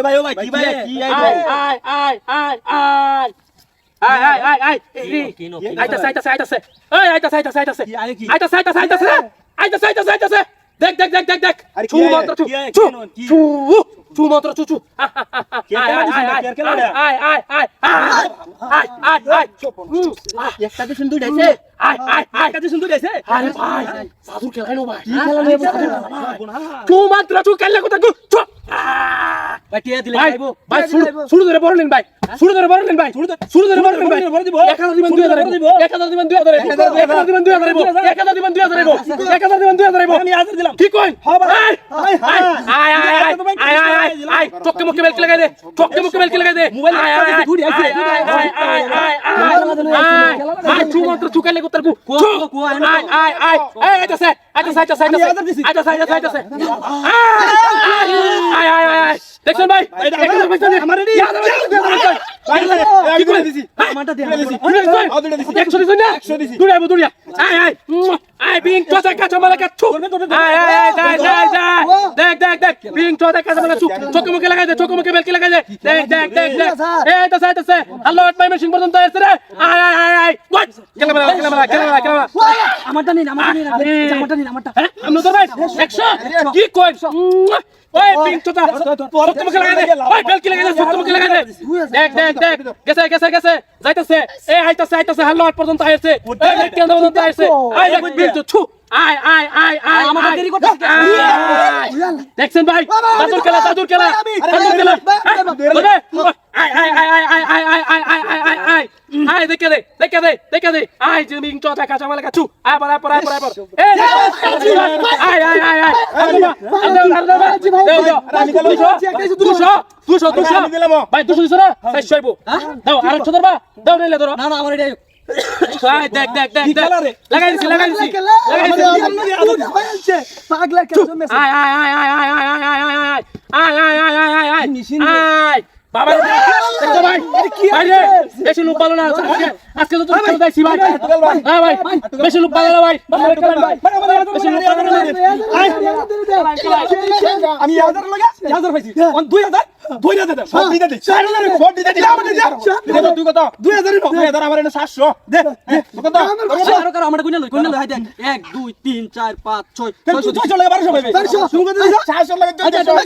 ওই ভাই ও ভাই কি ভাই কি আয় আয় আয় আয় আয় আয় আয় আয় আয় এই, কিনো, এই, কিনো, আইতাছে আইতাছে আইতাছে এই আইতাছে আইতাছে আইতাছে কি আয় কি? আইতাছে আইতাছে আইতাছে আইতাছে আইতাছে আইতাছে দেখ দেখ দেখ দেখ দেখ আরে চু কি আয়? মন্ত্র চু কি আয়? চু কিনো, কি? চু চু মন্ত্র চু চু কে আয় খেলা আয় দিছে? আয় কে খেলা দেয়? আয় আয় আয় আয় আয় আয় আয় উম, আয় একটা তো সুন্দর দেছে আয় আয় আয় একটা তো সুন্দর দেছে আরে ভাই সাধুর খেলাই নো ভাই কি খেলা নেব চু মন্ত্র চু খেললে কথা চু আহ! ভাই টিয়া দিলে ভাই ভাই শুরু ধরে বড় ভাই। শুরু ধরে বড় ভাই শুরু ধরে শুরু ধরে বড় ভাই। এক হাজার দিবেন দুই হাজার দিব এক হাজার দিবেন দুই হাজার দিব এক হাজার দিবেন দুই হাজার দিব এক হাজার দিবেন দুই হাজার দিব এক হাজার দিবেন দুই হাজার দিব আমি হাজার দিলাম কি কই। আয় আয়, আয় আয়। আয় আয় আয় আয় আয় আয় চক্কে মুখে বেলকি লাগাই দে চক্কে মুখে বেলকি লাগাই দে মোবাইল আয় আয় আয় ঘুরি আছে, আয় ঘুরি আছে। আয় আয় আয় আয় আয় চু মন্ত্র চু খেলে কোতার কু কো, কো, কো, আয় না। আয় আয় আয় আয় আইতাছে আইতাছে আইতাছে আমি দিছি আইতাছে দিছি। আইতাছে দিছি আইতাছে দিছি আয় দিছি আয় দিছি ভাই দিছি এক দিছি পয়সা দিছি আমার দিছি এক দিছি পয়সা দিছি এক দিছি পয়সা দিছি ভাই দিছি করে দিছি দিছি দে দিছি। দিছি দুনিয়া দিছি দুইটা দিছি। একশো দিছি দিছি একশো দিছি। দুনিয়া দিছি দুনিয়া দিছি আয় উম, আয় বিং চোচা কাঁচা মালা ধরবে, ধরবে। আয় আয় আয় যাই যাই যাই দেখ দেখ দেখ বিং চোচা কাঁচা মালা কাচ্ছু চোখে মুখে লাগাই দে চোখে মুখে বেলকি লাগাই দে। দেখ দেখ দেখ দেখ। এই আইতাছে আইতাছে আল্লাহ আট পাইমে সিং পর্যন্ত আসছে রে। আয় আয় আয় আয়। ওই কেলা মেলা কেলা মেলা কেলা মেলা কেলা মেলা আমারটা নিন আমারটা নিন আমারটা নিন আমারটা। হ্যাঁ আমরা তো ভাই। একশো? কি কই? ওই বিং চোচা চোখে মুখে লাগাই দে। ওই বেলকি লাগাই দে চোখে মুখে লাগাই দে। দেখ দেখ দেখ। গেছে গেছে গেছে। যাইতাছে এ আইতাছে আইতাছে হাল্লা পর্যন্ত আইছে কেন্দ্র পর্যন্ত আইছে আই দেখ ছু আই আয় আই আই আমার দেরি করতেছে দেখছেন ভাই দাদুর খেলা খেলা খেলা আই দেখে দে দেখে দে দেখে দে আই যে মিং চটা কাঁচা মালা কাচু আই পর আই পর আই পর আই পর আই আই আই আই দুশো দুশো দুশো। ভাই দুশো দুশো না চারশো আইবো দাও আরেকশো ধরবা দাও নিলে ধরো না না আমার এটা আয় দেখ দেখ দেখ দেখ? লাগাই দিছি লাগাই দিছি আয় আয় আয় আয় আয় আয় আয় আয় আয় আয় আয় আয় আয় আয় আয় আয় বাবা দেখো ভাই ভাই রে বেশি লোক ভালো না আজকে আজকে তো তুমি খেলা ভাই হ্যাঁ ভাই বেশি লোক ভালো না ভাই বেশি লোক ভালো না আমি হাজার লাগা হাজার পাইছি 2000 2000 দে সব দিতে দে 4000 সব দিতে দে আমাকে দে কত তুই কত 2000 2000 আমার এনে 700 দে দে কত আরও কারও আমার কইনা লই কইনা লই হাই দেন 1 2 3 4 5 6 600 লাগা 1200 পাইবে 400 শুন কত দিছ 400 200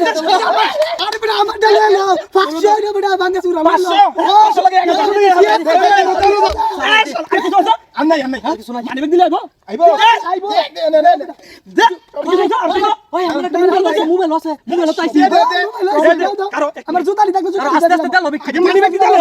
আরে বেটা আমার ডালে না 500 রে বেটা ভাঙা সুরা 500 500 লাগা 1000 আন্নাই আন্নাই মানি ব্যাগ দিলে আইবো আইবো আইবো দে দে দে দে ওই আমার মোবাইল আছে মোবাইল আছে আর আস্তে আস্তে গেল বিখ্যাত মানে বিখ্যাত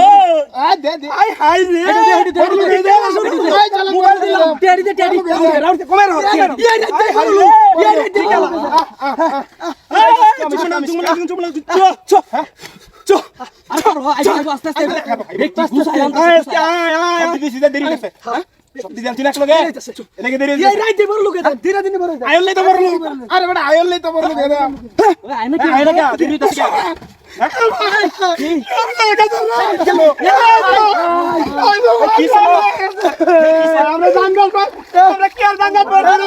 আয়ল তো তো বড় লোক কি আমরা কি আর দাঙ্গাল পারবো না